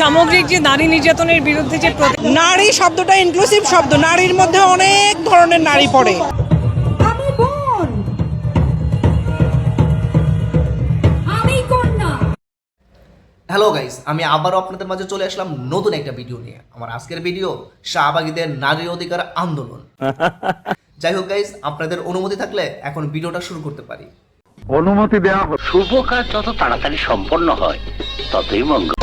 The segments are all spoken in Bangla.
সামগ্রিক যে নারী নির্যাতনের বিরুদ্ধে যে নারী শব্দটা ইনক্লুসিভ শব্দ। নারীর মধ্যে অনেক ধরনের নারী পড়ে। আমি বোন। আমি কন্যা। হ্যালো গাইস আমি আবারও আপনাদের মাঝে চলে আসলাম নতুন একটা ভিডিও নিয়ে। আমার আজকের ভিডিও শাহবাগীদের নারী অধিকার আন্দোলন। যাই হোক গাইস আপনাদের অনুমতি থাকলে এখন ভিডিওটা শুরু করতে পারি। অনুমতি দেওয়া হলো শুভ কাজ যত তাড়াতাড়ি সম্পন্ন হয় ততই মঙ্গল।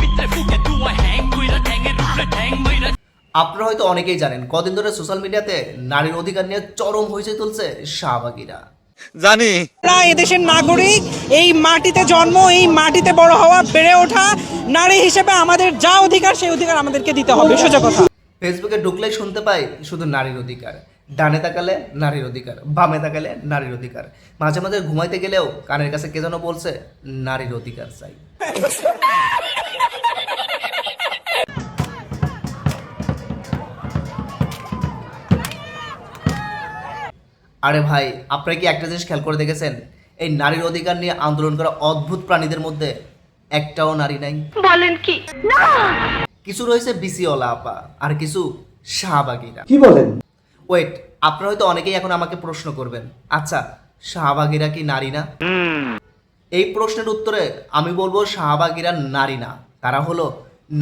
আপনারা হয়তো অনেকেই জানেন কদিন ধরে সোশ্যাল মিডিয়াতে নারীর অধিকার নিয়ে চরম হয়েছে তুলছে শাহবাগীরা। আমরা এদেশের নাগরিক এই মাটিতে জন্ম এই মাটিতে বড় হওয়া বেড়ে ওঠা নারী হিসেবে আমাদের যা অধিকার সেই অধিকার আমাদেরকে দিতে হবে। সোজা কথা। ফেসবুকে ঢুকলেই শুনতে পাই শুধু নারীর অধিকার। ডানে তাকালে নারীর অধিকার বামে তাকালে নারীর অধিকার। মাঝে মাঝে ঘুমাইতে গেলেও কানের কাছে কে যেন বলছে নারীর অধিকার চাই। আরে ভাই আপনারা কি একটা জিনিস খেয়াল করে দেখেছেন? এই নারীর অধিকার নিয়ে আন্দোলন করা অদ্ভুত প্রাণীদের মধ্যে একটাও নারী নাই। বলেন কি? কিছু রয়েছে বিসিওয়ালা আপা আর কিছু শাহবাগীরা। কি বলেন? ওয়েট আপনারা হয়তো অনেকেই এখন আমাকে প্রশ্ন করবেন আচ্ছা শাহবাগীরা কি নারী না? এই প্রশ্নের উত্তরে আমি বলব শাহবাগীরা নারী না তারা হলো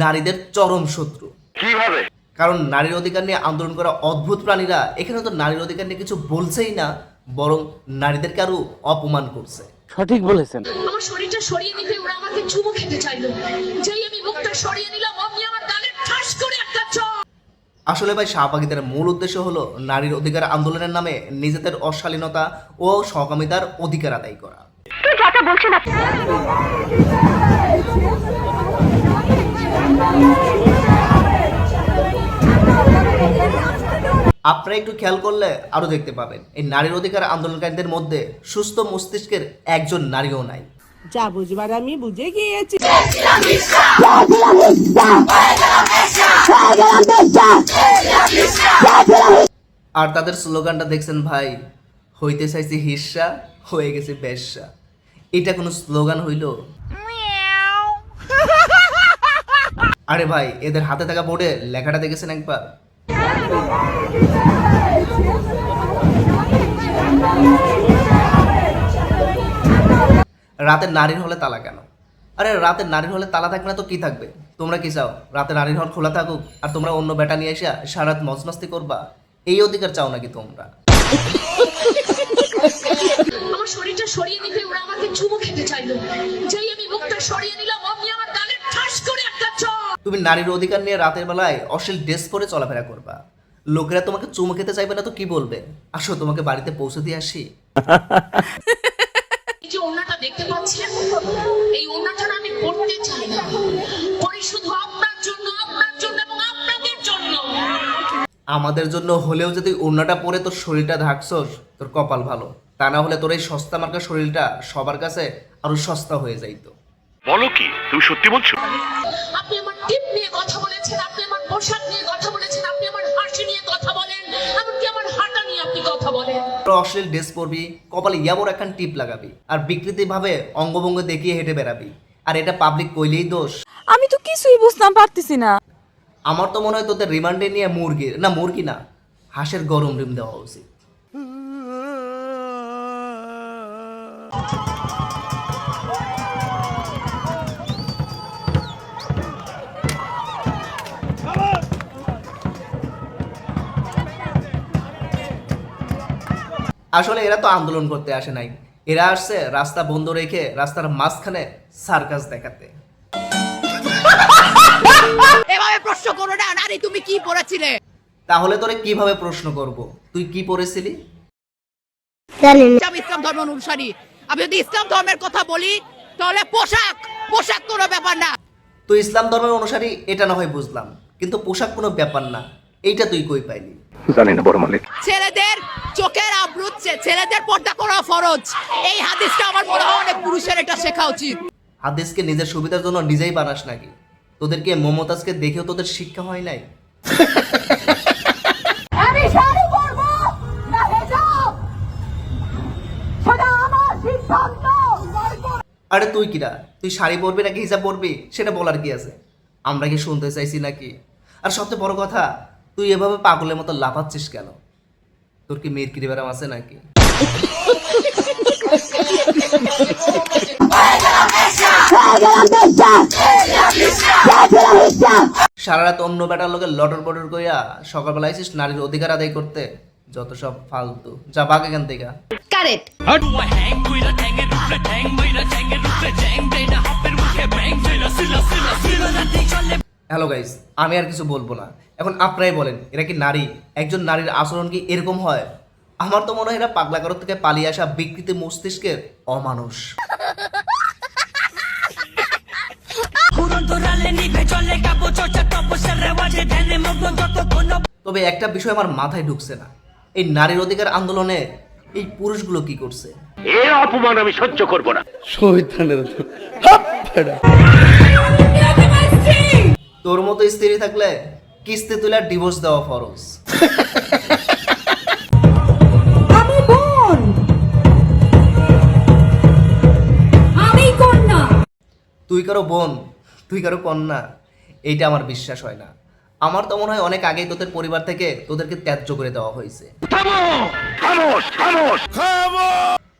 নারীদের চরম শত্রু। কীভাবে? কারণ নারীর অধিকার নিয়ে আন্দোলন করা অদ্ভুত প্রাণীরা এখানে তো নারীর অধিকার নিয়ে কিছু বলছেই না বরং নারীদেরকে আরও অপমান করছে। সঠিক বলেছেন। আমার শরীরটা সরিয়ে নিতে ওরা আমাকে চুমু খেতে চাইলো। যেই আমি মুখটা সরিয়ে নিলাম অমনি আমার গালে ঠাস করে একটা চড় আসলে ভাই শাহবাগীদের মূল উদ্দেশ্য হলো নারীর অধিকার আন্দোলনের নামে নিজেদের অশালীনতা ও সহকামিতার অধিকার আদায় করা। আপনারা একটু খেয়াল করলে আরও দেখতে পাবেন। এই নারীর অধিকার আন্দোলনকারীদের মধ্যে সুস্থ মস্তিষ্কের একজন নারীও নাই। যা বুঝবার আমি বুঝে গিয়েছি। আর তাদের স্লোগানটা দেখছেন ভাই হইতে চাইছি হিস্সা হয়ে গেছে বেশ্যা। এটা কোনো স্লোগান হইল? আরে ভাই এদের হাতে থাকা বোর্ডে লেখাটা দেখেছেন একবার? রাতের নারীর হলে তালা কেন? আরে রাতের নারীর হলে তালা থাকবে না তো কি থাকবে? তোমরা কি চাও? রাতে নারীর হল খোলা থাকুক আর তোমরা অন্য বেটা নিয়ে এসে সারাত মজমাস্তি করবা? এই অধিকার চাও নাকি তোমরা? আমার শরীরটা সরিয়ে নিতে ওরা আমাকে চুমু খেতে চাইলো। যেই আমি মুখটা সরিয়ে নিলাম অমনি আমার গালে ঠাস করে একটা চড় তুমি নারীর অধিকার নিয়ে রাতের বেলায় অশ্লীল ড্রেস পরে চলাফেরা করবা। লোকেরা তোমাকে চুমু খেতে চাইবে না তো কি বলবে? আসো তোমাকে বাড়িতে পৌঁছে দিয়ে আসি। যে ওড়নাটা দেখতে পাচ্ছেন? এই ওড়নাটা আমি পড়তে চাই না। পরি শুধু আপনার জন্য আপনার জন্য এবং আপনাদের জন্য। আমাদের জন্য হলেও যদি ওড়নাটা পরে তোর শরীরটা ঢাকছস তোর কপাল ভালো। তা না হলে তোর এই সস্তা মার্কা শরীরটা সবার কাছে আরও সস্তা হয়ে যাইতো। বলো কি? তুমি সত্যি বলছো? আপনি আমার টিপ নিয়ে কথা বলেছেন আপনি আমার পোশাক নিয়ে কথা বলেছেন। কথা বলেন অশ্লীল ড্রেস পরবি কপালে ইয়াবর একখান টিপ লাগাবি আর বিকৃতি ভাবে অঙ্গভঙ্গ দেখিয়ে হেঁটে বেড়াবি। আর এটা পাবলিক কইলেই দোষ। আমি তো কিছুই বুঝতাম পারতেছি না। আমার তো মনে হয় তোদের রিমান্ডে নিয়ে মুরগি না মুরগি না হাঁসের গরম ডিম দেওয়া উচিত। আসলে এরা তো আন্দোলন করতে আসে নাই। এরা আসছে রাস্তা বন্ধ রেখে রাস্তার মাঝখানে সার্কাস দেখাতে। এভাবে প্রশ্ন করো না নারী তুমি কি পড়েছিলে তাহলে তোরে কীভাবে প্রশ্ন করব? তুই কি পড়েছিলি? আমি ইসলাম ধর্ম অনুসারী। আমি যদি ইসলাম ধর্মের কথা বলি তাহলে পোশাক পোশাক কোনো ব্যাপার না। তুই ইসলাম ধর্মের অনুসারী এটা না হয় বুঝলাম। কিন্তু পোশাক কোনো ব্যাপার না। এইটা তুই কই পাইলি? জানি না বড় মালিক। ছেলেদের চোখের আবরুত ছেলেদের পর্দা করা ফরজ। এই হাদিসটা আমার মনে হয় অনেক পুরুষের এটা শেখা উচিত। হাদিসকে নিজের সুবিধার জন্য নিজেই বানাস নাকি? তোদেরকে মমতাজকে দেখেও তোদের শিক্ষা হয় নাই? আমি শাড়ি পরবো না হেজাব সেটা আমার সিদ্ধান্ত। আরে তুই কিরা? তুই শাড়ি পরবি নাকি হিসাব পরবি? সেটা বলার কি আছে? আমরা কি শুনতে চাইছি নাকি? আর সবচেয়ে বড় কথা তুই এভাবে পাগলের মতো লাফাচ্ছিস কেন? তোর কি মেয়ের কিরি ব্যারাম আছে নাকি? সারা রাত অন্য বেটার লোকে লটর বটর কইয়া সকালবেলা আইসিস নারীর অধিকার আদায় করতে যত সব ফালতু। যা বাঘ এখান থেকে। কারেক্ট হ্যালো গাইস আমি আর কিছু বলব না। এখন আপনারাই বলেন এরা কি নারী? একজন নারীর আচরণ কি এরকম হয়? আমার তো মনে হয় এরা পাগলাকারত থেকে পালিয়ে আসা বিকৃতি মস্তিষ্কের অমানুষ। তবে একটা বিষয় আমার মাথায় ঢুকছে না। এই নারীর অধিকার আন্দোলনে এই পুরুষগুলো কি করছে? এ অপমান আমি সহ্য করব না। তোর মতো স্ত্রী থাকলে কিস্তি তুলে ডিভোর্স দেওয়া ফরজ। আমি বোন। আমি কন্যা। তুই কারও বোন তুই কারও কন্যা এইটা আমার বিশ্বাস হয় না। আমার তো মনে হয় অনেক আগেই তোদের পরিবার থেকে তোদেরকে ত্যায্য করে দেওয়া হয়েছে।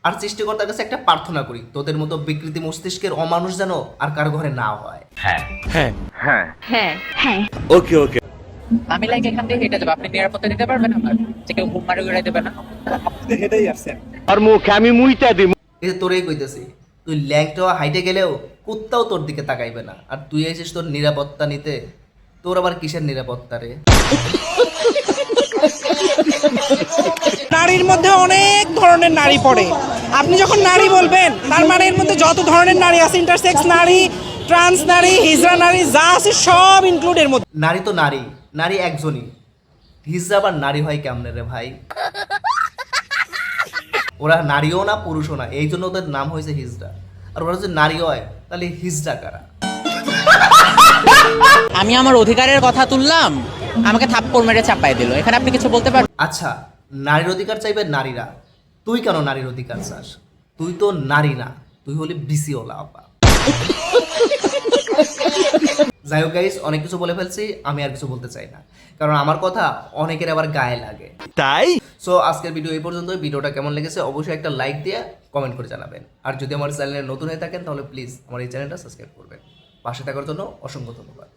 আর সৃষ্টিকর্তার কাছে একটা প্রার্থনা করি তোদের মতো বিকৃতি মস্তিষ্কের অমানুষ যেন আর কারও ঘরে না হয়। হ্যাঁ। হ্যাঁ। হ্যাঁ। ওকে ওকে। আমি লাইক এখান থেকে হেঁটে যাব। আপনি নিরাপত্তা দিতে পারবেন আমার? যে কেউ ঘুম মারি উড়াই দেবে না। আর মুখ আমি মুইতা দিই এই যে তোরেই কইতেছি তুই ল্যাংটা হাইটে গেলেও কুত্তাও তোর দিকে তাকাইবে না। আর তুই এসেছিস তোর নিরাপত্তা নিতে। তোর আবার কিসের নিরাপত্তা রে? নারীর মধ্যে অনেক ধরনের নারী পড়ে। আপনি যখন নারী বলবেন তার মানে এর মধ্যে যত ধরনের নারী আছে ইন্টারসেক্স নারী ট্রান্স নারী হিজড়া নারী যা আছে সব ইনক্লুড এর মধ্যে। নারী তো নারী নারী একজনই। হিজড়া আবার নারী হয় কেমনে রে ভাই? ওরা নারীও না পুরুষও না এই জন্য ওদের নাম হয়েছে হিজরা আর ওরা যদি নারী হয় তাহলে হিজরা কারা? আমি আমার অধিকারের কথা তুললাম আমাকে থাপ্পড় মেরে চাপাই দিল। এখানে আপনি কিছু বলতে পারবেন? আচ্ছা নারীর অধিকার চাইবে নারীরা। তুই কেন নারীর অধিকার চাস? তুই তো নারী না তুই হলি বিসি ওলা আপা। যাই হোক গাইস অনেক কিছু বলে ফেলছি আমি আর কিছু বলতে চাই না। কারণ আমার কথা অনেকের আবার গায়ে লাগে। তাই? সো আজকের ভিডিও এই পর্যন্ত ভিডিওটা কেমন লেগেছে অবশ্যই একটা লাইক দিয়ে কমেন্ট করে জানাবেন। আর যদি আমার চ্যানেলে নতুন হয়ে থাকেন তাহলে প্লিজ আমার এই চ্যানেলটা সাবস্ক্রাইব করবেন। পাশে থাকার জন্য অসংখ্য ধন্যবাদ।